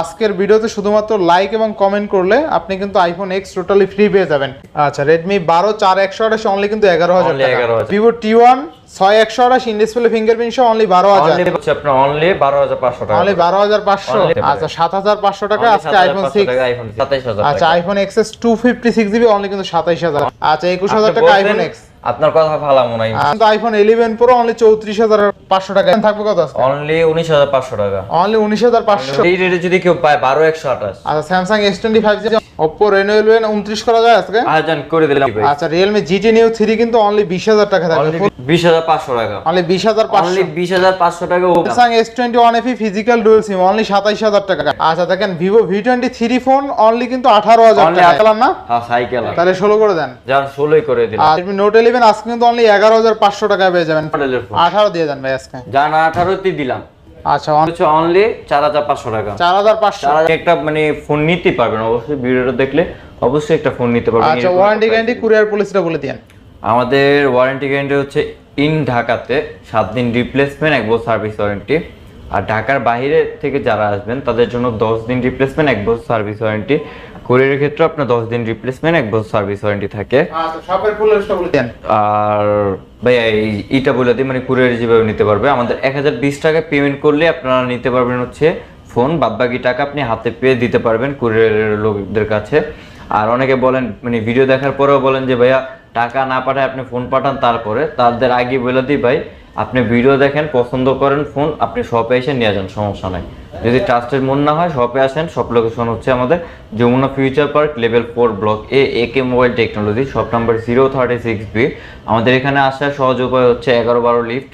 আজকের ভিডিওতে শুধুমাত্র লাইক এবং কমেন্ট করলে আপনি কিন্তু আইফোন এক্স টোটালি ফ্রি পেয়ে যাবেন। আচ্ছা রেডমি বারো চার একশো আঠাশ অনলি কিন্তু এগারো হাজার ভিভো টি ওয়ান ছয় একশো আঠাশ ইন ডিসপ্লে ফিঙ্গারপ্রিন্ট সহ অনলি বারো হাজার। অনলি বারো হাজার পাঁচশো টাকা অনলি বারো হাজার পাঁচশো। আচ্ছা সাত হাজার পাঁচশো টাকা আজকে আইফোন সিক্স আচ্ছা iPhone X S two fifty six GB only কিন্তু সাতাইশ হাজার। আচ্ছা একুশ হাজার টাকা আইফোন এক্স আপনার কথা ভালো মনে হয়। কিন্তু আইফোন 11 প্রো অনলি 34500 টাকা। এখন থাকবে কত আছে অনলি 19500 টাকা। অনলি 19500 এই রেটে যদি কেউ পায় 12228 আচ্ছা Samsung S25 Oppo Reno 11 29 করা যায় আজকে? আচ্ছা, আজান করে দিলাম ভাই। আচ্ছা Realme GT Neo 3 কিন্তু অনলি 20000 টাকা থাকবে 20500 টাকা। অনলি 20500 অনলি 20500 টাকা Samsung S21 FE physical dual SIM only 27000 টাকা। আচ্ছা দেখেন Vivo V23 ফোন অনলি কিন্তু 18000 টাকা। না? হ্যাঁ সাইকেল। তাহলে 16 করে দেন। যান 16ই করে দিলাম। আর Note 11 দিবেন আজকে কিন্তু অনলি এগারো হাজার পাঁচশো টাকায় পেয়ে যাবেন। আঠারো দিয়ে দেন ভাই আজকে। জান 18 তে দিলাম। আচ্ছা অনলি চার হাজার পাঁচশো টাকা। চার হাজার পাঁচশো। একটা মানে ফোন নিতে পারবেন অবশ্যই ভিডিওটা দেখলে অবশ্যই একটা ফোন নিতে পারবেন। আচ্ছা ওয়ারেন্টি গ্যারান্টি কুরিয়ার পলিসিটা বলে দেন আমাদের ওয়ারেন্টি গ্যারান্টি হচ্ছে ইন ঢাকাতে 7 দিন রিপ্লেসমেন্ট এক বছর সার্ভিস ওয়ারেন্টি আর ঢাকার বাইরে থেকে যারা আসবেন তাদের জন্য দশ দিন রিপ্লেসমেন্ট এক বছর সার্ভিস ওয়ারেন্টি কুরিয়ারের ক্ষেত্রে আপনার দশ দিন রিপ্লেসমেন্ট এক বছর সার্ভিস ওয়ারেন্টি থাকে। আচ্ছা আর ভাইয়া এই ইটা বলে দিই মানে কুরিয়ার যেভাবে নিতে পারবে আমাদের এক হাজার বিশ টাকা পেমেন্ট করলে আপনারা নিতে পারবেন হচ্ছে ফোন বাদবাকি টাকা আপনি হাতে পেয়ে দিতে পারবেন কুরিয়ারের লোকদের কাছে। আর অনেকে বলেন মানে ভিডিও দেখার পরেও বলেন যে ভাইয়া টাকা না পাঠায় আপনি ফোন পাঠান তারপরে? তাদের আগে বলে দিই ভাই আপনি ভিডিও দেখেন পছন্দ করেন ফোন আপনি শপে এসে নিয়ে যান সমস্যা নাই। যদি ট্রাস্টের মন না হয় শপে আসেন শপ লোকেশন হচ্ছে আমাদের Jamuna Future Park level four block A A K mobile technology shop number zero thirty six B আমাদের এখানে আসার সহজ উপায় হচ্ছে এগারো বারো লিফট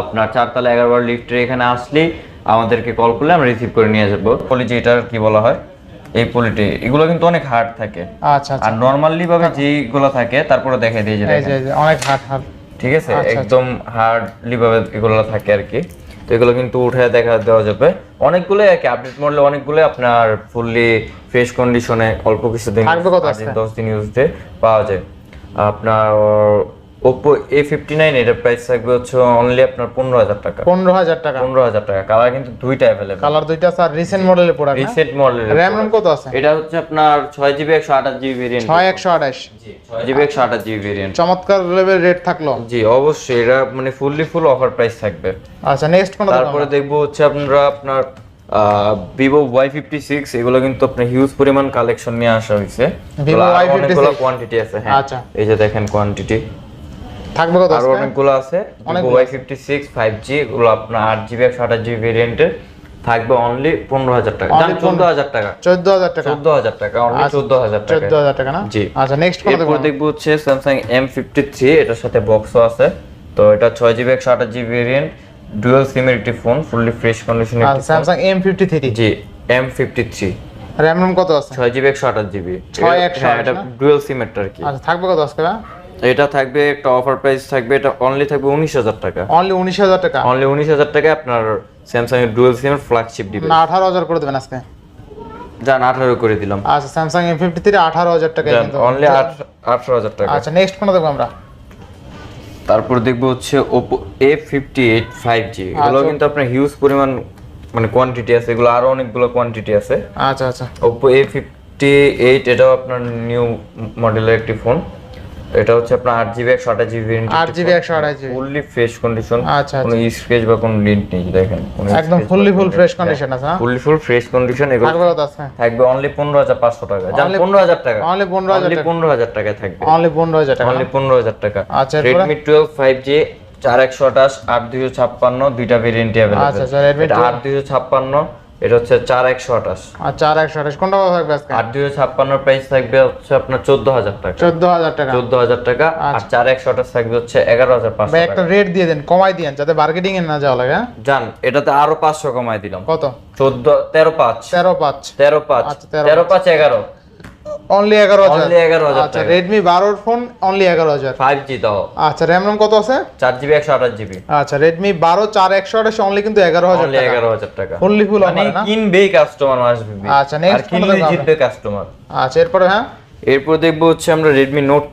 আপনার চারতলা এগারো বারো লিফটের এখানে আসলেই আমাদেরকে কল করলে আমরা রিসিভ করে নিয়ে যাব। পলিটি এটার কি বলা হয়? এই পলিটি এগুলো কিন্তু অনেক হার্ড থাকে। আচ্ছা আচ্ছা। আর নর্মালি ভাবে যেগুলো থাকে তারপরে দেখাই দিয়ে যে এই দেখেন। যে এই যে, অনেক হার্ড হার্ড ঠিক আছে? আচ্ছা, একদম হার্ডলি ভাবে এগুলো থাকে আর কি। তো এগুলো কিন্তু উঠে দেখা দেওয়া যাবে। অনেকগুলো আর কি আপডেট মডেল অনেকগুলো আপনার ফুললি ফ্রেশ কন্ডিশনে অল্প কিছু দিন দশ দিন, ইউজ দিন পাওয়া যায়। আপনার ওপো এ ফিফটি নাইন এটার প্রাইস থাকবে হচ্ছে অনলি আপনার পনেরো হাজার টাকা। পনেরো হাজার টাকা। পনেরো হাজার টাকা। কালার কিন্তু দুইটা অ্যাভেলেবেল কালার দুইটা স্যার রিসেন্ট মডেলের product reset model RAM ROM কত আছে? এটা হচ্ছে আপনার ছয় জিবি একশো আঠাশ জিবি ভেরিয়েন্ট ছয় একশো আঠাশ। ছয় জিবি একশো আঠাশ জিবি ভেরিয়েন্ট চমৎকার লেভেল রেট থাকল। জি অবশ্যই। এটা মানে ফুললি ফুল অফার প্রাইস থাকবে। আচ্ছা নেক্সট কোন তারপরে দেখব হচ্ছে আপনারা আপনার ভিভো ওয়াই ফিফটি সিক্স এগুলো কিন্তু আপনার হিউজ পরিমাণ কালেকশন নিয়ে আসা হয়েছে। Vivo Y56 অনেকগুলো কোয়ান্টিটি আছে হ্যাঁ। আচ্ছা। এই যে দেখেন কোয়ান্টিটি থাকবে কত আরও অনেকগুলো আছে। Vivo Y fifty six five G এগুলো আপনার আট জিবি একশো আঠাশ জিবি ভেরিয়েন্টের থাকবে অনলি পনেরো হাজার টাকা। চোদ্দ হাজার টাকা। চোদ্দ হাজার টাকা। চোদ্দ হাজার টাকা অনলি চোদ্দ হাজার টাকা। চোদ্দ হাজার টাকা না? জি। আচ্ছা নেক্সট এরপর দেখব হচ্ছে স্যামসাং এম ফিফটি থ্রি এটার সাথে বক্সও আছে। তো এটা ছয় জিবি একশো আঠাশ জিবি ভেরিয়েন্ট ডুয়েল সিমের একটি ফোন ফুললি ফ্রেশ কন্ডিশনের আর Samsung M fifty three G M fifty three RAM ROM কত আছে? ছয় জিবি একশো আঠাশ জিবি ছয় একশো হ্যাঁ এটা? ডুয়েল সিমেরটা আর কি। আচ্ছা থাকবে কত আজকে? এটা থাকবে একটা অফার প্রাইস থাকবে এটা অনলি থাকবে উনিশ হাজার টাকা। অনলি উনিশ হাজার টাকা? অনলি উনিশ হাজার টাকা আপনার স্যামসাং এর ডুয়েল সিমের ফ্ল্যাগশিপ দিবে না আঠারো হাজার করে দেবেন আজকে। যান আঠারো করে দিলাম। আচ্ছা স্যামসাং এম ফিফটি থ্রি আঠারো হাজার টাকা কিন্তু। অনলি আঠারো হাজার টাকা। আচ্ছা নেক্সট কোন দেখব আমরা। তারপর দেখব হচ্ছে Oppo A fifty eight five G এগুলো। কিন্তু আপনার হিউজ পরিমাণ মানে কোয়ান্টিটি আছে। এগুলো আরও অনেকগুলো কোয়ান্টিটি আছে। আচ্ছা আচ্ছা। ওপো এ ফিফটি এইট এটাও আপনার নিউ মডেলের একটি ফোন এটা হচ্ছে আপনার আট জিবি একশো আঠাশ জিবি আট জিবি একশো আঠাশ জিবি ফুললি ফ্রেশ কন্ডিশন আচ্ছা কোনো স্ক্রেচ বা কোনো লিন্ট নেই দেখেন একদম ফুললি ফুল ফ্রেশ কন্ডিশন আছে হ্যাঁ? ফুললি ফুল ফ্রেশ কন্ডিশন এগুলো থাকবে কত আছে থাকবে অনলি পনেরো হাজার পাঁচশো টাকা। Only- পনেরো হাজার টাকা। only 15,000 অনলি টাকা। পনেরো হাজার টাকায় থাকবে। অনলি পনেরো হাজার টাকা অনলি পনেরো হাজার টাকা। আচ্ছা? রেডমি টুয়েলভ ফাইভ জি চার একশো আঠাশ আট দুইশো ছাপ্পান্ন দুইটা ভেরিয়েন্টই আচ্ছা, আচ্ছা, এটা আট দুইশো ছাপ্পান্ন এটা হচ্ছে চার একশো আঠাশ। আর চার একশো আঠাশ কোনটা থাকবে আজকে? আট দুইশো ছাপ্পান্ন প্রাইস থাকবে হচ্ছে আপনার চোদ্দ হাজার টাকা। চোদ্দ হাজার টাকা। চোদ্দ হাজার টাকা আর চার একশো আঠাশ থাকবে হচ্ছে এগারো হাজার পাঁচশো একটা রেট দিয়ে দেন কমাই দিয়েন যাতে মার্কেটিং এ না যাওয়া লাগে হ্যাঁ? জান এটাতে আরও পাঁচশো কমাই দিলাম। কত? চোদ্দ তেরো পাঁচ। তেরো পাঁচ। তেরো পাঁচ। আচ্ছা, তেরো পাঁচ এগারো। অনলি এগারো হাজার। অনলি এগারো হাজার আচ্ছা Redmi রেডমি বারোর ফোন অনলি এগারো হাজার। ফাইভ জি দাও আচ্ছা র্যাম RAM কত আছে? চার জিবি একশো আঠাশ জিবি আচ্ছা রেডমি বারো চার একশো আঠাশ অনলি কিন্তু এগারো হাজার অনলি টাকা। এগারো হাজার টাকা। ফুললি ফুল মানে কিনবেই কাস্টমার আসবে আচ্ছা, নেক্সট কিনলে জিতবে কাস্টমার আচ্ছা এরপরে হ্যাঁ? এরপর দেখব হচ্ছে আমরা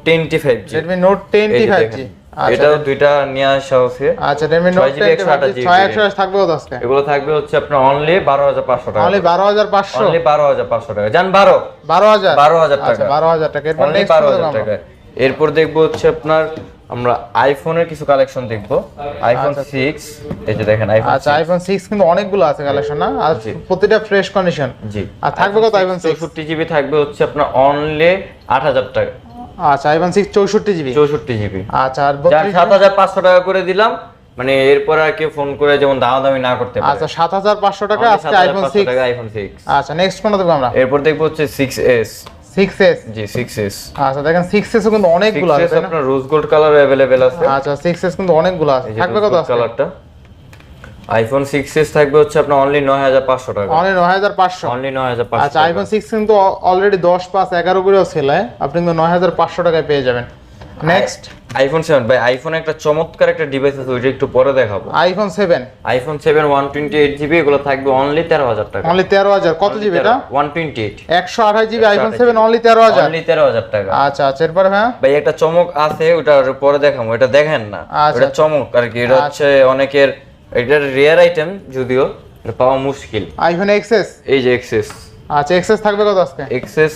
ten T five G Redmi Note ten five আচ্ছা, এটাও দুইটা নিয়ে আসা হচ্ছে আচ্ছা রেডমি নোট 6GB 10 128GB ছয় থাকবে কত আজকে। এগুলো থাকবে হচ্ছে আপনার অনলি বারো হাজার পাঁচশো টাকা অনলি বারো হাজার পাঁচশো। অনলি বারো হাজার পাঁচশো টাকা। জান বারো? বারো হাজার। বারো হাজার আচ্ছা টাকা। বারো হাজার টাকা। এরপর নেক্সট বারো হাজার টাকা। এরপর দেখব হচ্ছে আপনার আমরা আইফোনের কিছু কালেকশন দেখব। আইফোন সিক্স এই যে দেখেন আইফোন আচ্ছা আইফোন সিক্স কিন্তু অনেকগুলো আছে কালেকশন না? আর প্রতিটা ফ্রেশ কন্ডিশন জি। আর থাকবে কত আইফোন সিক্স চৌষট্টি জিবি থাকবে হচ্ছে আপনার অনলি আট হাজার টাকা। আচ্ছা আইফোন সিক্স চৌষট্টি জিবি চৌষট্টি জিবি আচ্ছা আর যার বত্রিশ সাত হাজার পাঁচশো টাকা করে দিলাম মানে এরপর আর কেউ ফোন করে যেমন দামাদামি না করতে পারে। আচ্ছা সাত হাজার পাঁচশো টাকা Only আজকে আইফোন 7,500 সিক্স আইফোন সিক্স আচ্ছা নেক্সট কোনটা দেখব আমরা? এরপর দেখব হচ্ছে সিক্স এস সিক্স এস জি সিক্স এস আচ্ছা দেখেন সিক্স এস কিন্তু অনেকগুলো আছে আপনার রোজ গোল্ড কালার অ্যাভেলেবেল আছে। আচ্ছা সিক্স এস কিন্তু অনেকগুলো আছে। থাকবে কত আছে কালারটা আইফোন সিক্স এস থাকবে হচ্ছে আপনার অনলি নয় হাজার পাঁচশো টাকা। অনলি নয় হাজার পাঁচশো। অনলি নয় হাজার পাঁচশো আচ্ছা আইফোন সিক্স কিন্তু অলরেডি দশ পাঁচ এগারো করেও সেল হয় আপনি কিন্তু নয় হাজার পাঁচশো টাকায় পেয়ে যাবেন। নেক্সট আইফোন সেভেন ভাই আইফোন একটা চমৎকার একটা ডিভাইস আছে ওইটা একটু পরে দেখাবো। IPhone seven iPhone seven one twenty eight GB এগুলো থাকবে অনলি তেরো হাজার টাকা। অনলি তেরো হাজার। কত জিবি এটা? ওয়ান টোয়েন্টি এইট একশো আঠাশ জিবি আইফোন সেভেন অনলি তেরো হাজার। অনলি তেরো হাজার টাকা। আচ্ছা আচ্ছা এরপরে হ্যাঁ? ভাই একটা চমক আছে ওটা পরে দেখাবো। এটা দেখেন না। আচ্ছা, ওটা চমক আর কি। এটা হচ্ছে অনেকের এটার রেয়ার আইটেম যদিও এটা পাওয়া মুশকিল। আইফোন এক্সএস এই যে এক্সেস আচ্ছা এক্সএস থাকবে কত আজকে? XS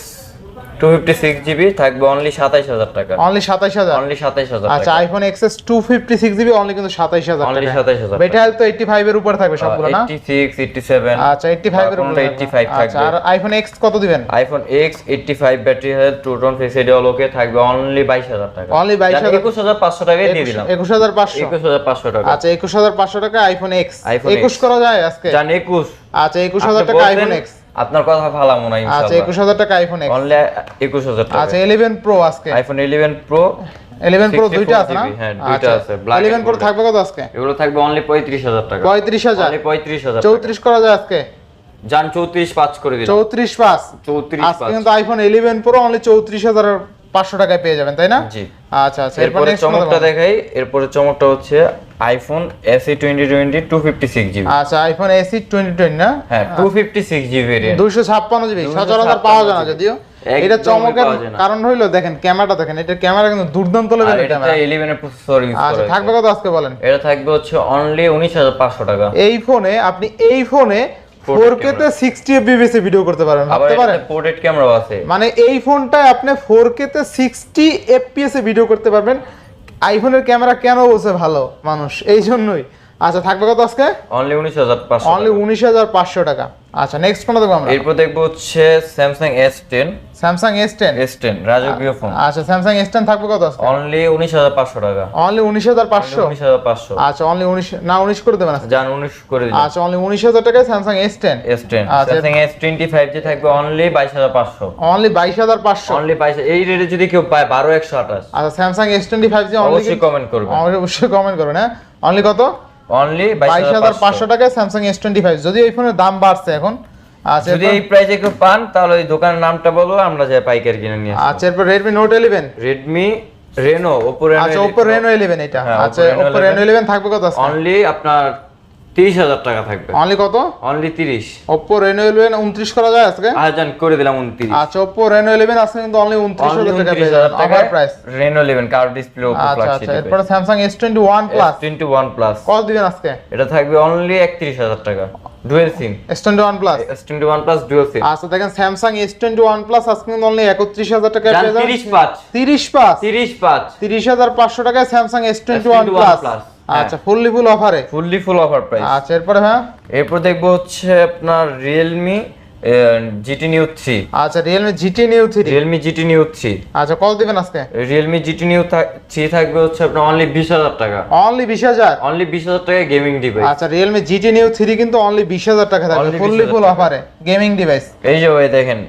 two fifty six GB থাকবে অনলি সাতাইশ হাজার টাকা। অনলি সাতাইশ হাজার? অনলি সাতাইশ হাজার আচ্ছা iPhone XS two fifty six GB only কিন্তু সাতাইশ হাজার অনলি সাতাইশ হাজার বেটা তো এইটটি ফাইভ এর উপরে থাকবে সবগুলো না? এইটটি সিক্স এইটটি সেভেন আচ্ছা এইটটি ফাইভ এর উপরে এইটটি ফাইভ আচ্ছা থাকবে। আর আইফোন এক্স কত দিবেন? IPhone X eighty five battery health true tone face okay থাকবে অনলি বাইশ হাজার টাকা। Only 22,000 একুশ হাজার পাঁচশো টাকায় দিয়ে দিলাম। একুশ হাজার পাঁচশো। একুশ হাজার পাঁচশো টাকা। আচ্ছা একুশ হাজার পাঁচশো টাকা আইফোন এক্স iPhone একুশ করা যায় আজকে? জান একুশ। আচ্ছা একুশ হাজার টাকা আইফোন এক্স আপনার কথা ভালো মনে আচ্ছা একুশ হাজার টাকা আইফোন এক্স অনলি একুশ হাজার টাকা। আচ্ছা ইলেভেন প্রো আজকে? IPhone eleven pro eleven pro দুইটা আছে না? হ্যাঁ, দুইটা আছে, black ইলেভেন and প্রো থাকবে কত আজকে? এগুলো থাকবে অনলি পঁয়ত্রিশ হাজার টাকা। পঁয়ত্রিশ হাজার। অনলি পঁয়ত্রিশ হাজার চৌত্রিশ করা যায় আজকে? যান চৌত্রিশ পাঁচ করে দিলাম। চৌত্রিশ পাঁচ? চৌত্রিশ আজকে কিন্তু আইফোন ইলেভেন প্রো অনলি চৌত্রিশ হাজার পাঁচশো টাকায় পেয়ে যাবেন তাই না? জি। আচ্ছা আচ্ছা এরপরে চমকটা দেখাই এরপরে চমকটা হচ্ছে iPhone SE twenty twenty two fifty six GB আচ্ছা আইফোন এসি টোয়েন্টি টোয়েন্টি না? হ্যাঁ two fifty six GB variant দুইশো ছাপ্পান্ন জিবি সচরাচর পাওয়া যায় না যদিও। এটা চমকের। কারণ হইল দেখেন ক্যামেরাটা দেখেন এটা ক্যামেরা কিন্তু দুর্দান্ত লেভেলের ক্যামেরা ইলেভেন এর প্রসেসর ইউজ আচ্ছা করা থাকবে কত আজকে বলেন? এটা থাকবে হচ্ছে অনলি উনিশ হাজার পাঁচশো টাকা। এই ফোনে আপনি এই ফোনে 4K 4K তে 60 fps এ ভিডিও করতে পারবেন আবার ভাবতে পারেন? পোর্ট্রেট ক্যামেরাও আছে। মানে এই ফোনটায় আপনি 4K তে 60 fps এ ভিডিও করতে পারবেন। আইফোনের ক্যামেরা কেন বলছে ভালো মানুষ? এই জন্যই। আচ্ছা থাকবে কত আজকে? অনলি উনিশ হাজার পাঁচশো অনলি উনিশ হাজার পাঁচশো টাকা। আচ্ছা নেক্সট কোনটা দেখব আমরা। এরপর দেখব হচ্ছে Samsung S ten Samsung S ten S ten রাজকীয় ফোন আচ্ছা স্যামসাং এস টেন থাকবে কত আজকে? অনলি উনিশ হাজার পাঁচশো টাকা। অনলি উনিশ হাজার পাঁচশো? উনিশ হাজার পাঁচশো। আচ্ছা অনলি উনিশ না উনিশ করে দেবেন। যান উনিশ করে দিন আচ্ছা অনলি উনিশ হাজার টাকায় Samsung S ten S ten আচ্ছা। Samsung S twenty five G থাকবে অনলি বাইশ হাজার পাঁচশো। অনলি বাইশ হাজার পাঁচশো। অনলি বাইশ এই রেটে যদি কেউ পায় বারো একশো আঠাশ। আচ্ছা Samsung S twenty five G only অবশ্যই কমেন্ট করবে অবশ্যই কমেন্ট করবেন হ্যাঁ? অনলি কত? অনলি বাইশ হাজার পাঁচশো। টাকায় স্যামসাং এস টোয়েন্টি ফাইভ যদি এই ফোনের দাম বাড়ছে এখন আচ্ছা যদি এই প্রাইসে কেউ পান তাহলে ওই দোকানের নামটা বলো আমরা যাই পাইকারি কিনে নিয়ে আচ্ছা এরপর Redmi Note Redmi Redmi Reno Reno আচ্ছা ওপো রেনো ইলেভেন এটা। হ্যাঁ, আচ্ছা Oppo Reno Oppo Reno 11 eleven থাকবে কত আছে অনলি আপনার তিরিশ হাজার টাকা থাকবে। অনলি কত? অনলি তিরিশ। ওপো রেনো ইলেভেন উনত্রিশ করা যায় আজকে? আজান করে দিলাম উনত্রিশ। আচ্ছা ওপো রেনো ইলেভেন আজকে কিন্তু অনলি টাকা পেয়ে যাবেন টাকা প্রাইস রেনো ইলেভেন কার ডিসপ্লে আচ্ছা ফ্ল্যাগশিপ আচ্ছা এরপরে Samsung S twenty one plus twenty কত দিবেন আজকে? এটা থাকবে অনলি একত্রিশ হাজার টাকা। Dual SIM S twenty one plus S twenty one plus SIM আচ্ছা দেখেন এস টোয়েন্টি ওয়ান প্লাস আজকে কিন্তু অনলি টাকা পেয়ে যাবেন। টাকায় এস S21 Plus। আচ্ছা ফুললি ফুল অফারে ফুললি ফুল অফার প্রাইস আচ্ছা এরপরে হ্যাঁ এরপর দেখব হচ্ছে আপনার রিয়েলমি জিটি নিউ থ্রি আচ্ছা Realme GT Neo three Realme GT Neo three আচ্ছা কত দিবেন আজকে? রিয়েলমি জিটি নিউ থ্রি থাকবে হচ্ছে আপনার অনলি বিশ হাজার টাকা। অনলি বিশ হাজার? অনলি বিশ হাজার টাকা গেমিং ডিভাইস আচ্ছা রিয়েলমি জিটি নিউ থ্রি কিন্তু অনলি বিশ হাজার টাকা থাকবে। ফুললি ফুল অফারে গেমিং ডিভাইস এই যে ওই দেখেন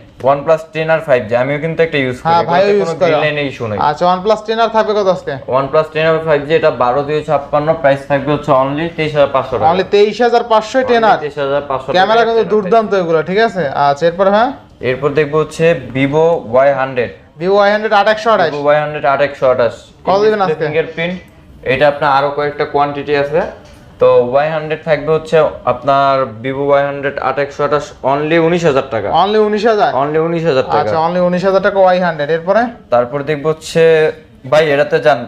plus ten R five G আমিও কিন্তু একটা ইউজ করি হ্যাঁ ভাইও ইউজ করে। লাইনে ইস্যু নাই আচ্ছা প্লাস টেন আর থাকবে কত আজকে? Plus ten R five G এটা বারো দুই ছাপ্পান্ন প্রাইস থাকবে হচ্ছে অনলি তেইশ হাজার পাঁচশো টাকা। অনলি তেইশ হাজার পাঁচশো টেন আর। তেইশ হাজার পাঁচশো ক্যামেরা কিন্তু দুর্দান্ত এগুলো ঠিক আছে? আচ্ছা এরপরে হ্যাঁ? এরপর দেখব হচ্ছে আট একশো আঠাশ। ওয়াই হান্ড্রেড আট একশো আঠাশ। কত দিবেন আজকে? ফিঙ্গারপ্রিন্ট এটা আপনার আরও কয়েকটা কোয়ান্টিটি আছে। তো ওয়াই হান্ড্রেড থাকবে হচ্ছে আপনার ভিভো ওয়াই হান্ড্রেড আট একশো আঠাশ অনলি উনিশ হাজার টাকা। অনলি উনিশ হাজার? অনলি উনিশ হাজার টাকা। আচ্ছা অনলি উনিশ হাজার টাকা ওয়াই হান্ড্রেড এরপরে? তারপর দেখব হচ্ছে ভাই এটাতে যান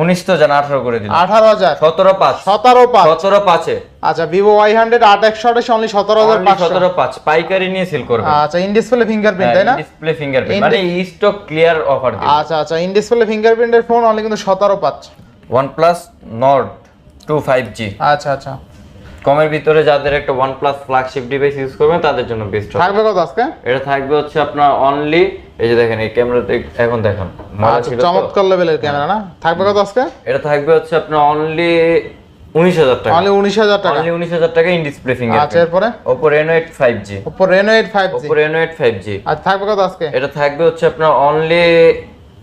উনিশ তো জান আঠারো করে দিলাম আঠারো হাজার। সতেরো পাঁচ। সতেরো পাঁচ। সতেরো পাঁচে। আচ্ছা ভিভো ওয়াই হান্ড্রেড আট একশো আঠাশ অনলি সতেরো হাজার পাঁচশো। সতেরো পাঁচ। পাইকারি নিয়ে সেল করবে আচ্ছা ইন ডিসপ্লে ফিঙ্গারপ্রিন্ট তাই না? ডিসপ্লে ফিঙ্গারপ্রিন্ট মানে স্টক ক্লিয়ার অফার আচ্ছা আচ্ছা ইন ডিসপ্লে ফিঙ্গারপ্রিন্টের ফোন অনলি কিন্তু সতেরো পাঁচ। OnePlus Nord 2 5G আচ্ছা আচ্ছা। কমের ভিতরে যাদের একটা OnePlus ফ্ল্যাগশিপ ডিভাইস ইউজ করবেন তাদের জন্য বেস্ট হবে। থাকবে কত আজকে? এটা থাকবে হচ্ছে আপনার অনলি এই যে দেখেন এই ক্যামেরাতে এখন দেখুন আচ্ছা চমৎকার লেভেলের ক্যামেরা না? থাকবে কত আজকে? এটা থাকবে হচ্ছে আপনার অনলি উনিশ হাজার টাকা। অনলি উনিশ হাজার টাকা। অনলি উনিশ হাজার টাকা ইন ডিসপ্লে আচ্ছা এরপরে? Oppo Reno eight five G Oppo Reno eight five G Oppo Reno eight five G আর থাকবে কত আজকে? এটা থাকবে হচ্ছে আপনার অনলি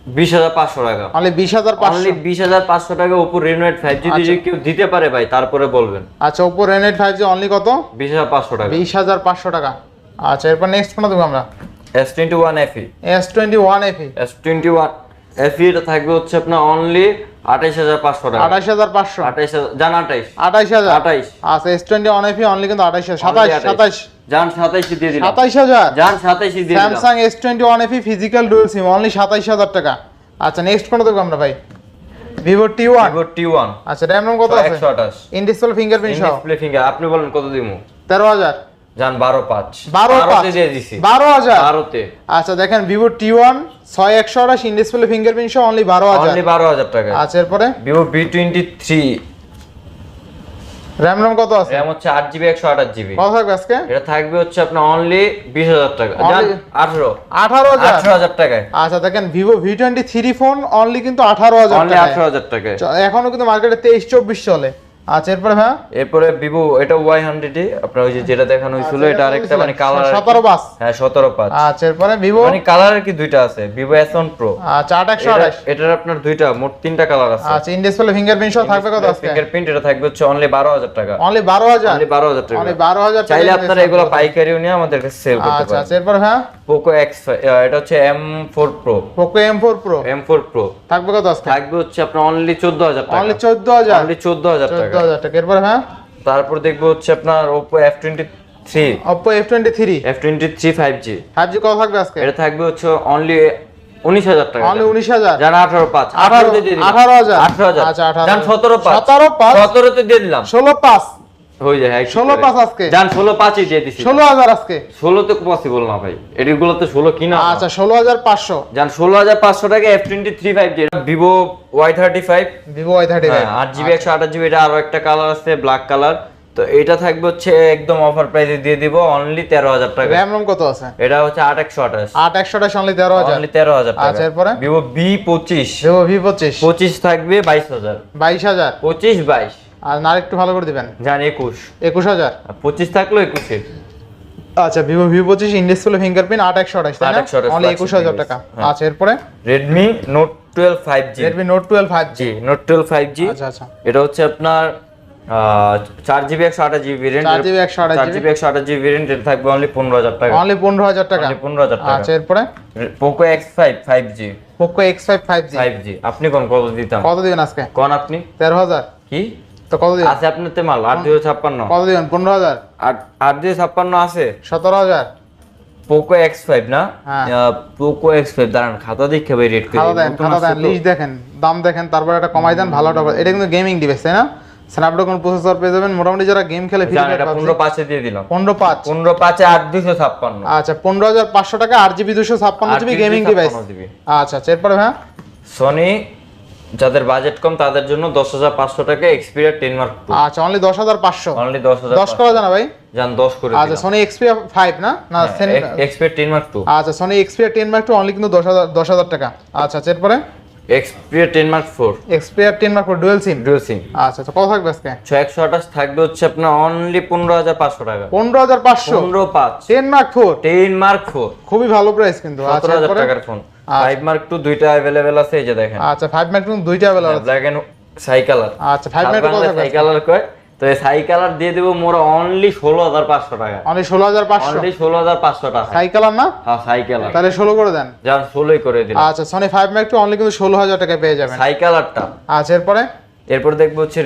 বিশ হাজার পাঁচশো টাকা। অনলি বিশ হাজার পাঁচশো। অনলি বিশ হাজার পাঁচশো টাকা Oppo Reno eight five G যদি কেউ দিতে পারে ভাই তারপরে বলবেন। আচ্ছা এইট ফাইভ জি অনলি কত? বিশ হাজার পাঁচশো টাকা। বিশ হাজার পাঁচশো টাকা। আচ্ছা এরপর নেক্সট ফোন দেবো আমরা। S twenty one FE S twenty one FE S twenty one FE এটা থাকবে হচ্ছে আপনার অনলি আঠাইশ হাজার পাঁচশো টাকা। আঠাশ হাজার পাঁচশো। আঠাইশ হাজার জান আঠাইশ। আঠাইশ হাজার। আঠাইশ। আচ্ছা S twenty one FE only কিন্তু আঠাইশ হাজার সাতাইশ সাতাইশ। জান সাতাইশে দিয়ে দিলাম। সাতাইশ হাজার? জান সাতাইশে দিয়ে দিলাম। এফি ফিজিক্যাল ডুয়েল সিম অনলি সাতাইশ হাজার টাকা। আচ্ছা নেক্সট কোন আমরা ভাই? ওয়ান ভিভো টি ওয়ান আচ্ছা র্যাম রোম কত আছে? একশো আঠাশ। ইন ডিসপ্লে ফিঙ্গারপ্রিন্ট সহ। ডিসপ্লে ফিঙ্গার আপনি বলেন কত দিমু? তেরো হাজার। জান বারো পাঁচ। বারো পাঁচ। বারোতে দিয়ে দিছি। বারো হাজার? বারোতে। আচ্ছা দেখেন ভিভো টি ওয়ান ছয় একশো আঠাশ ইন ডিসপ্লে ফিঙ্গারপ্রিন্ট সহ অনলি বারো হাজার। অনলি বারো হাজার টাকা। আচ্ছা এরপরে? টোয়েন্টি থ্রি র্যাম রম কত আছে? র্যাম হচ্ছে আট জিবি কত থাকবে আজকে? এটা থাকবে হচ্ছে আপনার অনলি বিশ হাজার টাকা। জান Only- আঠারো। আঠারো হাজার? আঠারো হাজার টাকায়। আচ্ছা দেখেন Vivo V twenty three phone only কিন্তু আঠারো হাজার অনলি টাকায়। আঠারো হাজার টাকায়। এখনও কিন্তু মার্কেটে তেইশ চব্বিশ চলে। আচ্ছা এরপরে হ্যাঁ এরপরে ভিভো এটা ওয়াই হান্ড্রেড আপনার ওই যে যেটা দেখানো হয়েছিল আচ্ছা, এটা আরেকটা মানে কালার সতেরো পাঁচ। হ্যাঁ সতেরো পাঁচ। আচ্ছা এরপরে ভিভো মানে কালার কি দুইটা আছে ভিভো এস ওয়ান প্রো আচ্ছা একশো আঠাশ। এটার আপনার দুইটা মোট তিনটা কালার আছে। আচ্ছা ইন ডিসপ্লে ফিঙ্গারপ্রিন্ট সহ থাকবে কত আজকে? ফিঙ্গারপ্রিন্ট এটা থাকবে হচ্ছে অনলি বারো হাজার টাকা। অনলি বারো হাজার? অনলি বারো হাজার টাকা। অনলি বারো হাজার চাইলে আপনারা এগুলো পাইকারিও নিয়ে আমাদের কাছে সেল করতে আচ্ছা পারেন। আচ্ছা এরপর হ্যাঁ পোকো এক্স এটা হচ্ছে M four pro Poco M four pro M four pro থাকবে কত আজকে? থাকবে হচ্ছে আপনার অনলি চোদ্দ হাজার টাকা। অনলি চোদ্দ হাজার। অনলি চোদ্দ হাজার টাকা। হাজার টাকা। এরপর হ্যাঁ? তারপর দেখব হচ্ছে আপনার Oppo F twenty three Oppo F twenty three F twenty three five G five G কত থাকবে আজকে? এটা থাকবে হচ্ছে অনলি উনিশ হাজার টাকা। অনলি উনিশ হাজার? যারা আঠারো পাঁচ। আঠারো আঠারো হাজার? আঠারো হাজার। আচ্ছা আঠারো সতেরো পাঁচ। সতেরো পাঁচ? সতেরোতে দিয়ে দিলাম। ষোলো পাঁচ? হয়ে যায় একটু ষোলো করে। পাঁচ আজকে। পাঁচই দিয়ে দিছি। আজকে। পসিবল না ভাই। এগুলোতে ষোলো কিনা? আচ্ছা টাকা এটা আরও একটা কালার আছে ব্ল্যাক কালার তো এটা থাকবে হচ্ছে একদম অফার প্রাইসে দিয়ে দিব অনলি তেরো হাজার টাকা। র্যাম রোম কত আছে? এটা হচ্ছে আট একশো আঠাশ। আট একশো আঠাশ অনলি তেরো হাজার। অনলি তেরো হাজার টাকা। আচ্ছা, এরপরে? বি পঁচিশ। ভি পঁচিশ। পঁচিশ থাকবে বাইশ হাজার। বাইশ হাজার। পঁচিশ বাইশ। আর না একটু ভালো করে দিবেন? যান একুশ। একুশ হাজার? পঁচিশ থাকল একুশে। আচ্ছা ভিভো ভি পঁচিশ ইন ডিসপ্লে ফিঙ্গারপ্রিন্ট আট একশো আঠাশ তাই না? অনলি একুশ হাজার টাকা। হ্যাঁ। আচ্ছা এরপরে? Redmi Note twelve five G Redmi Note twelve five G Note twelve five G আচ্ছা আচ্ছা। এটা হচ্ছে আপনার চার জিবি একশো আঠাশ জিবি ভেরিয়েন্ট 4GB 128 চার জিবি। একশো আঠাশ জিবি ভেরিয়েন্ট এটা থাকবে অনলি পনেরো হাজার টাকা। অনলি পনেরো হাজার টাকা? পনেরো হাজার টাকা। আচ্ছা এরপরে? Poco X five five G Poco X five five G five G আপনি কোন কত দিতাম কত দিবেন আজকে? কোন আপনি? তেরো হাজার? কি? তো কত আছে আপনার তে মাল আট দুই ছাপ্পান্ন। কত দিবেন পনেরো হাজার? আট আট দুই ছাপ্পান্ন আছে। সতেরো হাজার? পোকো এক্স ফাইভ না? হ্যাঁ। পোকো এক্স ফাইভ দাঁড়ান খাতা দেখে ভাই রেট খাতা দেন খাতা দেন লিস্ট দেখেন দাম দেখেন তারপর একটা কমাই দেন ভালো টাকা এটা কিন্তু গেমিং ডিভাইস তাই না? স্ন্যাপড্রাগন প্রসেসর পেয়ে যাবেন মোটামুটি যারা গেম খেলে ফ্রি পনেরো পাঁচে দিয়ে দিলাম। পনেরো পাঁচ। পনেরো পাঁচে আট দুইশো ছাপ্পান্ন। আচ্ছা পনেরো হাজার পাঁচশো টাকা আট জিবি দুশো ছাপ্পান্ন জিবি গেমিং ডিভাইস আচ্ছা আচ্ছা এরপরে হ্যাঁ? সনি যাদের বাজেট কম তাদের জন্য দশ হাজার পাঁচশো টাকা এক্সপিরিয়া টেন মার্ক আচ্ছা অনলি দশ হাজার পাঁচশো। অনলি দশ হাজার দশ করা জানা ভাই? যান দশ করে আচ্ছা সোনি এক্সপিরিয়া ফাইভ না? না এক্সপিরিয়া টেন মার্ক টু আচ্ছা Sony Xperia ten mark two only কিন্তু দশ হাজার দশ হাজার টাকা। আচ্ছা আচ্ছা এরপরে? Xperia ten mark four Xperia ten mark dual sim dual sim আচ্ছা আচ্ছা কত থাকবে আজকে? ছয় একশো আঠাশ থাকবে হচ্ছে আপনার অনলি পনেরো হাজার পাঁচশো টাকা। পনেরো হাজার পাঁচশো? পনেরো পাঁচ। Ten mark four ten mark four খুবই ভালো প্রাইস কিন্তু। আচ্ছা সতেরো হাজার টাকার ফোন ফাইভ মার্ক টু দুইটা अवेलेबल আছে এই যে দেখেন। আচ্ছা 5 মার্ক টু দুইটা अवेलेबल আছে ব্ল্যাক এন্ড সাই কালার আচ্ছা 5 মার্ক টু সাই কালার কয়? তো এই সাই কালার দিয়ে দেবো মোর অনলি ষোলো হাজার পাঁচশো টাকা। অনলি ষোলো হাজার পাঁচশো? অনলি ষোলো হাজার পাঁচশো টাকা। সাইকেল আর না? হ্যাঁ সাই কালার তাহলে ষোলো করে দেন। যান ষোলোই করে দিলাম। আচ্ছা Sony five mark two only কিন্তু ষোলো হাজার টাকা পেয়ে যাবেন। সাই কালারটা আচ্ছা এরপরে? এরপর দেখব হচ্ছে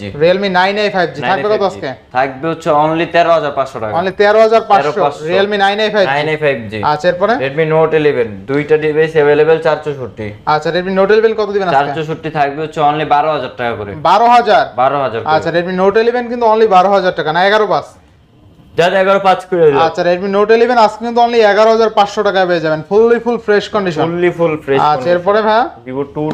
জি Realme nine i five G থাকবে কত আজকে? থাকবে হচ্ছে অনলি হাজার পাঁচশো টাকা। অনলি পাঁচশো 13,500 Realme nine i five nine i five G আচ্ছা এরপরে? রেডমি নোট ইলেভেন দুইটা ডিভাইস চার চৌষট্টি আচ্ছা রেডমি নোট ইলেভেন কত দিবেন আজকে? চৌষট্টি থাকবে হচ্ছে অনলি বারো হাজার টাকা করে। বারো হাজার? বারো হাজার আচ্ছা রেডমি নোট ইলেভেন কিন্তু অনলি বারো হাজার টাকা না এগারো পাঁচ? যা এগারো পাঁচ করে আচ্ছা রেডমি নোট ইলেভেন আজকে কিন্তু অনলি এগারো হাজার পাঁচশো টাকায় পেয়ে যাবেন fully full fresh condition fully full fresh আচ্ছা এরপরে ভাই Vivo two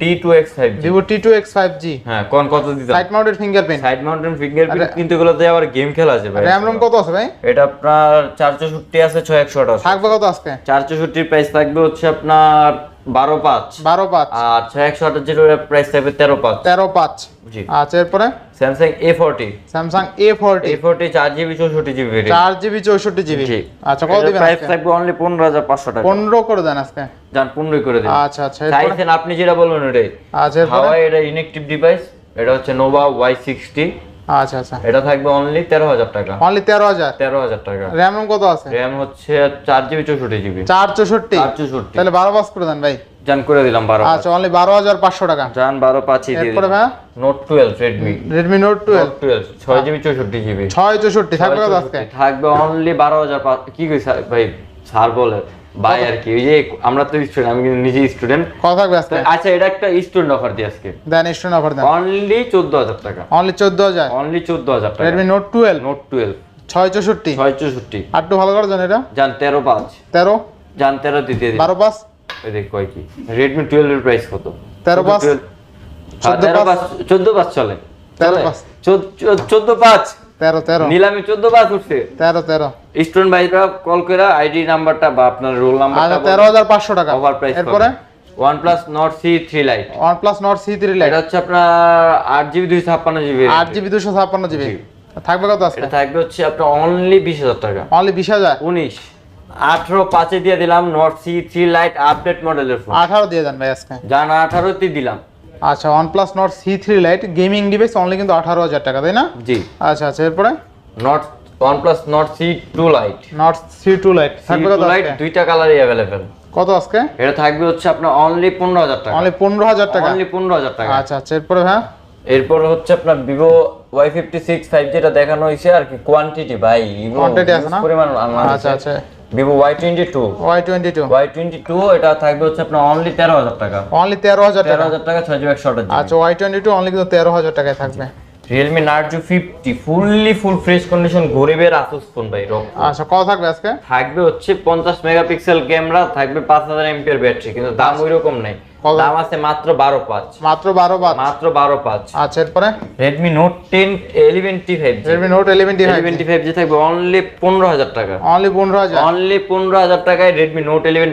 T two X five Vivo T two five G হ্যাঁ কোন কত দিতে side mounted fingerprint side mounted fingerprint কিন্তু এগুলোতে আবার গেম খেলা আছে ভাই। র্যাম রোম কত আছে ভাই? এটা আপনার চার চৌষট্টি আছে ছয় একশো আঠাশ। থাকবে কত আজকে? চার চৌষট্টির প্রাইস থাকবে হচ্ছে আপনার বারো পাঁচ। বারো পাঁচ। আর ছয় একশো আঠাশ যেটা প্রাইস থাকবে তেরো পাঁচ। তেরো পাঁচ। জি। আচ্ছা এরপরে? Samsung A forty Samsung A forty A forty চার জিবি চৌষট্টি জিবি চার জিবি চৌষট্টি জিবি আচ্ছা কত দিবেন প্রাইস থাকবে অনলি পনেরো হাজার পাঁচশো টাকা। পনেরো করে দেন আজকে। যান পনেরোই করে দেন। আচ্ছা আচ্ছা চাইছেন আপনি যেটা বলবেন ওটাই। আচ্ছা হাওয়াই এটা ইনেকটিভ ডিভাইস এটা হচ্ছে নোভা ওয়াই সিক্সটি আচ্ছা আচ্ছা। এটা থাকবে অনলি তেরো হাজার টাকা। অনলি তেরো হাজার? তেরো হাজার টাকা। র্যাম কত আছে? র্যাম হচ্ছে চার জিবি চৌষট্টি জিবি চার চৌষট্টি? চার চৌষট্টি। তাহলে বারো পাঁচ করে দেন ভাই। যান করে দিলাম বারো আচ্ছা অনলি বারো হাজার পাঁচশো টাকা। যান বারো পাঁচই দিয়ে দিলাম। Note twelve Redmi Redmi note twelve twelve ছয় জিবি চৌষট্টি জিবি ছয় চৌষট্টি থাকবে থাকবে অনলি বারো হাজার কি কই ভাই? স্যার বলে। ভাই আর কি ওই যে আমরা তো স্টুডেন্ট আমি কিন্তু নিজেই স্টুডেন্ট কত থাকবে আজকে? আচ্ছা এটা একটা স্টুডেন্ট অফার দিয়ে আজকে। দেন স্টোন অফার দেন। অনলি চোদ্দ হাজার টাকা। অনলি চোদ্দ হাজার অনলি চোদ্দ হাজার টাকা। Redmi note twelve note twelve ছয় চৌষট্টি? ছয় চৌষট্টি। আর একটু ভালো করে দেন এটা। যান তেরো পাঁচ। তেরো? যান তেরো দিয়ে দিন। বারো পাঁচ? এই দেখ কয় কি? রেডমি টুয়েলভ এর প্রাইস কত? তেরো পাঁচ? চোদ্দ তেরো পাঁচ। পাঁচ চোদ্দ পাঁচ চলে। তেরো চলে? পাঁচ। চোদ্দ- চোদ্দ- চোদ্দ পাঁচ। তেরো তেরো। নিলামে চোদ্দ পাঁচ উঠছে তেরো তেরো। স্টুডেন্ট ভাইরা কল করে আইডি নাম্বারটা বা আপনার রোল আচ্ছা নাম্বারটা তেরো হাজার পাঁচশো টাকা। ওভার প্রাইস এরপরে? Three lite one plus Nord C three lite এটা হচ্ছে আপনার আট জিবি দুইশো ছাপ্পান্ন জিবি আট জিবি দুশো ছাপ্পান্ন জিবি। জি। থাকবে কত আজকে? এটা থাকবে হচ্ছে আপনার অনলি বিশ হাজার টাকা। অনলি বিশ হাজার? উনিশ। আঠারো পাঁচে দিয়ে দিলাম সি থ্রি লাইট আপডেট মডেলের ফোন আঠারো দিয়ে দেন ভাই আজকে। যান আঠারোতে দিলাম। আচ্ছা one plus Nord C three lite gaming device only কিন্তু আঠারো হাজার টাকা তাই না? জি। আচ্ছা আচ্ছা এরপরে? Nord C two lite Nord C two lite থাকবে কত লাইট দুইটা কালারই অ্যাভেলেবেল কত আজকে? এটা থাকবে হচ্ছে আপনার অনলি পনেরো হাজার টাকা। অনলি পনেরো হাজার টাকা? অনলি পনেরো হাজার টাকা। আচ্ছা আচ্ছা এরপরে হ্যাঁ এরপর হচ্ছে আপনার Vivo Y fifty six five যেটা দেখানো হয়েছে আর কি কোয়ান্টিটি ভাই Quantity আছে না? পরিমাণ আচ্ছা আচ্ছা। Vivo Y twenty two Y twenty two Y twenty two এটা থাকবে হচ্ছে আপনার অনলি তেরো হাজার টাকা। অনলি তেরো হাজার তেরো টাকা হাজার টাকা ছয় জিবি একশো আঠাশ আচ্ছা ওয়াই টোয়েন্টি টু অনলি কিন্তু তেরো হাজার টাকায় থাকবে। Realme Narzo fifty fully full fresh condition গরিবের আসুস ফোন ভাই রক আচ্ছা কত থাকবে আজকে? থাকবে হচ্ছে পঞ্চাশ মেগাপিক্সেল ক্যামেরা থাকবে পাঁচ হাজার এমপিয়ার ব্যাটারি কিন্তু দাম ওই রকম নেই? দাম আছে মাত্র বারো পাঁচ। মাত্র বারো পাঁচ? মাত্র বারো পাঁচ। আচ্ছা এরপরে? Redmi note ten eleven T five Redmi note eleven T five eleven five G থাকবে অনলি পনেরো হাজার টাকা। অনলি পনেরো হাজার? অনলি পনেরো হাজার টাকায় Redmi note eleven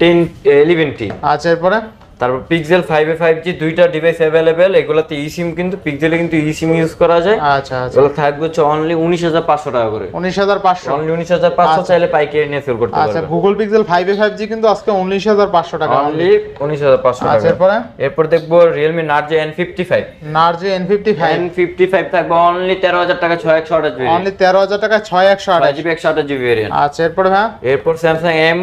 ten eleven T আচ্ছা এরপরে? তারপর Pixel five A five G দুইটা ডিভাইস অ্যাভেলেবেল এগুলোতে ই সিম কিন্তু পিক্সেলে কিন্তু ই সিম ইউজ করা যায়। আচ্ছা আচ্ছা। এগুলো থাকবে হচ্ছে অনলি উনিশ হাজার পাঁচশো টাকা করে। উনিশ হাজার পাঁচশো। অনলি উনিশ হাজার পাঁচশো চাইলে পাইকারি নিয়ে সেল করতে আচ্ছা Google Pixel five A five G কিন্তু আজকে উনিশ হাজার পাঁচশো টাকা। অনলি উনিশ হাজার পাঁচশো আচ্ছা টাকা। এরপরে? এরপর দেখব Realme Narzo N fifty five Narzo N fifty five N fifty five থাকবে অনলি তেরো হাজার টাকা ছয় একশো আঠাশ অনলি তেরো হাজার টাকা ছয় একশো আঠাশ। জিবি একশো আঠাশ জিবি ভেরিয়েন্ট আচ্ছা এরপরে হ্যাঁ এরপর Samsung M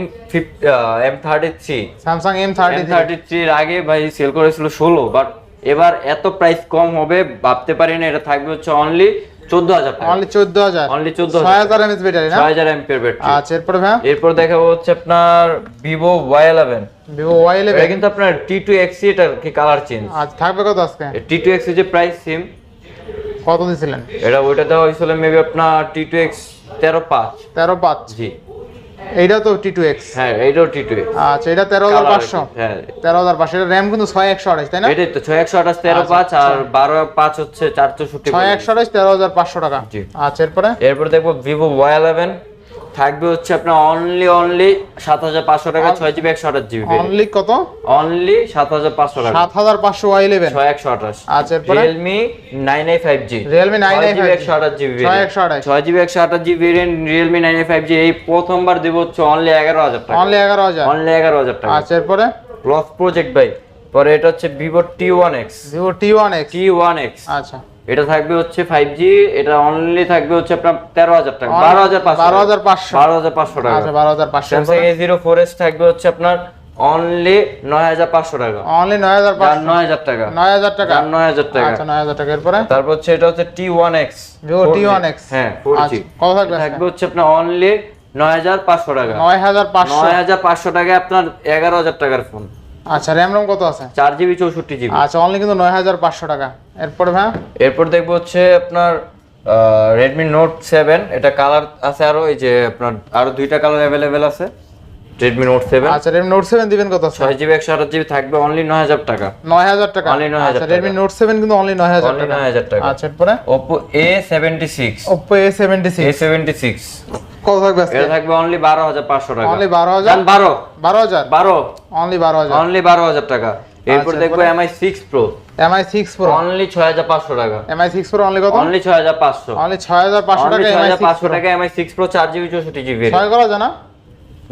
M thirty three Samsung M thirty thirty থ্রির আগে ভাই সেল করেছিল ষোলো বাট এবার এত প্রাইস কম হবে ভাবতে পারি না এটা থাকবে হচ্ছে অনলি চোদ্দ হাজার অনলি চোদ্দ হাজার। অনলি চোদ্দ হাজার এমএস ব্যাটারি ছয় হাজার এমপিয়ার ব্যাটারি আচ্ছা এরপরে এরপর দেখাবো হচ্ছে আপনার Vivo Y eleven Vivo Y eleven কিন্তু আপনার টি টু এক্সি এটার কি কালার চেঞ্জ আচ্ছা থাকবে কত আজকে? টি টু এক্সি যে প্রাইস সেম কত দিছিলেন? এটা ওইটা দেওয়া হয়েছিল মেবি আপনার টি টু এক্স তেরো পাঁচ। তেরো পাঁচ। জি। এইটা তো টি টু এক্স হ্যাঁ এইটাও টি টু এক্স আচ্ছা এটা তেরো হাজার পাঁচশো। হ্যাঁ। তেরো হাজার পাঁচশো। এটা র্যাম কিন্তু ছয় একশো আঠাশ তাই না? এটাই তো ছয় একশো আঠাশ তেরো আচ্ছা, পাঁচ আর বারো পাঁচ হচ্ছে চার চৌষট্টি ছয় একশো আঠাশ তেরো হাজার পাঁচশো টাকা। আচ্ছা এরপরে? এরপরে দেখব ভিভো ওয়াই ইলেভেন থাকবে হচ্ছে আপনার অনলি অনলি সাত হাজার পাঁচশো টাকা ছয় জিবি একশো আঠাশ জিবি অনলি কত? অনলি সাত হাজার পাঁচশো টাকা। সাত হাজার পাঁচশো ওয়াই ইলেভেন ছয় একশো আঠাশ। আচ্ছা Realme nine i five G Realme nine i GB five একশো আঠাশ জিবি একশো আঠাশ। ছয় জিবি একশো আঠাশ GB variant Realme nine five G এই প্রথমবার দেবো হচ্ছে অনলি এগারো হাজার টাকা। অনলি এগারো হাজার। অনলি এগারো হাজার টাকা। আচ্ছা এরপরে? প্লাস প্রজেক্ট ভাই। পরে এটা হচ্ছে Vivo T one X Vivo T one X T one X আচ্ছা। এটা থাকবে হচ্ছে ফাইভ জি এটা অনলি থাকবে হচ্ছে আপনার তেরো হাজার টাকা Only বারো হাজার পাঁচশো 12,500 বারো হাজার পাঁচশো। টাকা। আচ্ছা বারো হাজার পাঁচশো। এ জিরো ফোর এস থাকবে হচ্ছে আপনার অনলি নয় হাজার পাঁচশো টাকা। অনলি নয় হাজার যার নয় হাজার টাকা। নয় হাজার টাকা? নয় হাজার টাকা। আচ্ছা নয় হাজার টাকা। এরপরে? তারপর হচ্ছে এটা হচ্ছে T one x Vivo T1X হ্যাঁ ফোর আচ্ছা, কত থাকবে থাকবে হচ্ছে আপনার অনলি নয় হাজার পাঁচশো টাকা। নয় হাজার পাঁচশো। নয় হাজার পাঁচশো টাকায় আপনার এগারো হাজার টাকার ফোন আচ্ছা র্যাম রম কত আছে? চার জিবি চৌষট্টি জিবি আচ্ছা অনলি কিন্তু নয় হাজার পাঁচশো টাকা। এরপরে ভাই? এরপর দেখব হচ্ছে আপনার রেডমি নোট সেভেন এটা কালার আছে আরও এই যে আপনার আরও দুইটা কালার অ্যাভেলেবেল আছে রেডমি নোট সেভেন আচ্ছা রেডমি নোট সেভেন দিবেন কত আছে? ছয় জিবি একশো আঠাশ জিবি থাকবে অনলি নয় হাজার টাকা। নয় হাজার টাকা? 9,000 আচ্ছা টাকা। রেডমি নোট সেভেন কিন্তু অনলি নয় হাজার অনলি টাকা। নয় হাজার টাকা। আচ্ছা এরপরে? Oppo A seventy six Oppo A seventy A seventy six কত থাকবে আজকে এটা থাকবে অনলি বারো হাজার পাঁচশো টাকা অনলি বারো হাজার জান বারো বারো হাজার বারো অনলি বারো হাজার অনলি বারো হাজার টাকা এরপর আচ্ছা, দেখব MI six Pro MI six Pro only ছয় হাজার পাঁচশো টাকা এমআই সিক্স প্রো অনলি কত অনলি ছয় হাজার পাঁচশো অনলি ছয় হাজার পাঁচশো অনলি টাকা ছয় এমআই হাজার সিক্স পাঁচশো প্রো টাকা এমআই সিক্স প্রো চার জিবি চৌষট্টি জিবি ছয় করা জানা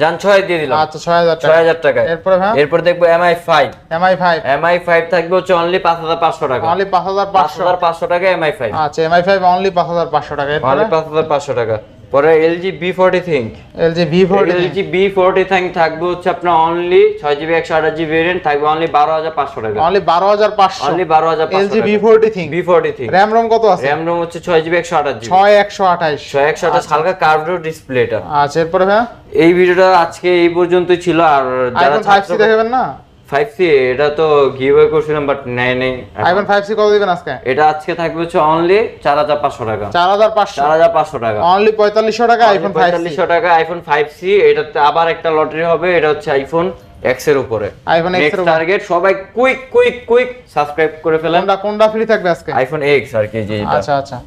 জান ছয় দিয়ে দিলাম আচ্ছা ছয় হাজার ছয় টাকা হাজার টাকা এরপরে ভাই এরপর দেখব MI five MI five MI five থাকবে হচ্ছে অনলি পাঁচ হাজার পাঁচশো টাকা অনলি পাঁচ হাজার পাঁচ পাঁচশো হাজার পাঁচশো টাকা এমআই ফাইভ আচ্ছা এমআই ফাইভ অনলি পাঁচ হাজার পাঁচশো টাকা এরপরে অনলি পাঁচ হাজার পাঁচশো টাকা পরে LG B forty think LG V forty LG B forty think থাকবে হচ্ছে আপনার অনলি ছয় জিবি একশো আঠাশ জিবি ভেরিয়েন্ট থাকবে অনলি বারো হাজার পাঁচশো টাকা। অনলি বারো হাজার পাঁচশো। অনলি বারো হাজার LG V forty thing B forty think RAM ROM কত আছে? র্যাম রোম হচ্ছে ছয় জিবি একশো আঠাশ ছয় একশো আঠাশ। ছয় একশো আঠাশ হালকা কার্ভড ডিসপ্লে এটা আচ্ছা এরপরে ভাই এই ভিডিওটা আজকে এই পর্যন্তই ছিল আর যারা সি দেখাবেন না? ফাইভ সি এটা তো গিভ করছিলাম বাট নেয় নেই আইফোন ফাইভ সি কত দিবেন আজকে? এটা আজকে থাকবে হচ্ছে অনলি চার হাজার পাঁচশো টাকা। চার হাজার পাঁচশো। চার হাজার পাঁচশো টাকা। অনলি পঁয়তাল্লিশশো টাকা আইফোন ফাইভ সি পঁয়তাল্লিশশো টাকা আইফোন ফাইভ সি এটাতে আবার একটা লটারি হবে এটা হচ্ছে আইফোন এক্সের উপরে। আইফোন এক্সের টার্গেট সবাই কুইক কুইক কুইক সাবস্ক্রাইব করে ফেলেন। কোনটা কোনটা ফ্রি থাকবে আজকে? আইফোন এক্স আর কি যে। আচ্ছা আচ্ছা।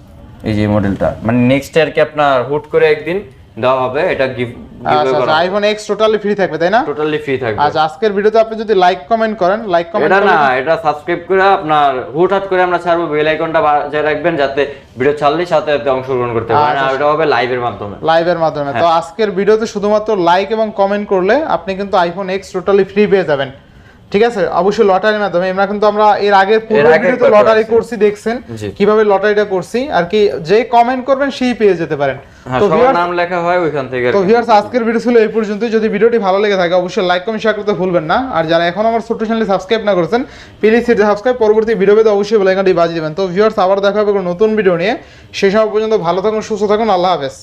এই যে মডেলটা মানে নেক্সট আর কি আপনার হুট করে একদিন দেওয়া হবে এটা গিফট আচ্ছা আচ্ছা আইফোন এক্স টোটালি ফ্রি থাকবে তাই না? টোটালি ফ্রি থাকবে। আচ্ছা আজকের ভিডিওতে আপনি যদি লাইক কমেন্ট করেন লাইক কমেন্ট এটা না এটা সাবস্ক্রাইব করে আপনার হুটহাট করে আমরা ছাড়বো বেল আইকনটা বাজায় রাখবেন যাতে ভিডিও ছাড়লে সাথে সাথে অংশগ্রহণ করতে পারেন। আচ্ছা। আর এটা হবে লাইভের মাধ্যমে। লাইভের মাধ্যমে। তো আজকের ভিডিওতে শুধুমাত্র লাইক এবং কমেন্ট করলে আপনি কিন্তু আইফোন এক্স টোটালি ফ্রি পেয়ে যাবেন। ঠিক আছে? অবশ্যই লটারির মাধ্যমে। আমরা কিন্তু আমরা এর আগের পুরো আগে ভিডিওতে লটারি করছি দেখছেন? কীভাবে লটারিটা করছি? আর কি যে কমেন্ট করবেন সেই পেয়ে যেতে পারেন। হ্যাঁ তো viewers- নাম লেখা হয় ওইখান থেকে তো। ভিউয়ার্স আজকের ভিডিও ছিল এই যদি ভিডিওটি ভালো লেগে থাকে অবশ্যই লাইক কমেন্ট শেয়ার করতে ভুলবেন না। আর যারা এখন আমার ছোট্ট চ্যানেলে সাবস্ক্রাইব না করেছেন প্লিজ সেটা সাবস্ক্রাইব পরবর্তী ভিডিও পেতে অবশ্যই বেলাইকনটি বাজিয়ে দেবেন। তো ভিউয়ার্স আবার দেখা হবে কোনো নতুন ভিডিও নিয়ে। সেই সময় পর্যন্ত ভালো থাকুন সুস্থ থাকুন। আল্লাহ হাফেজ।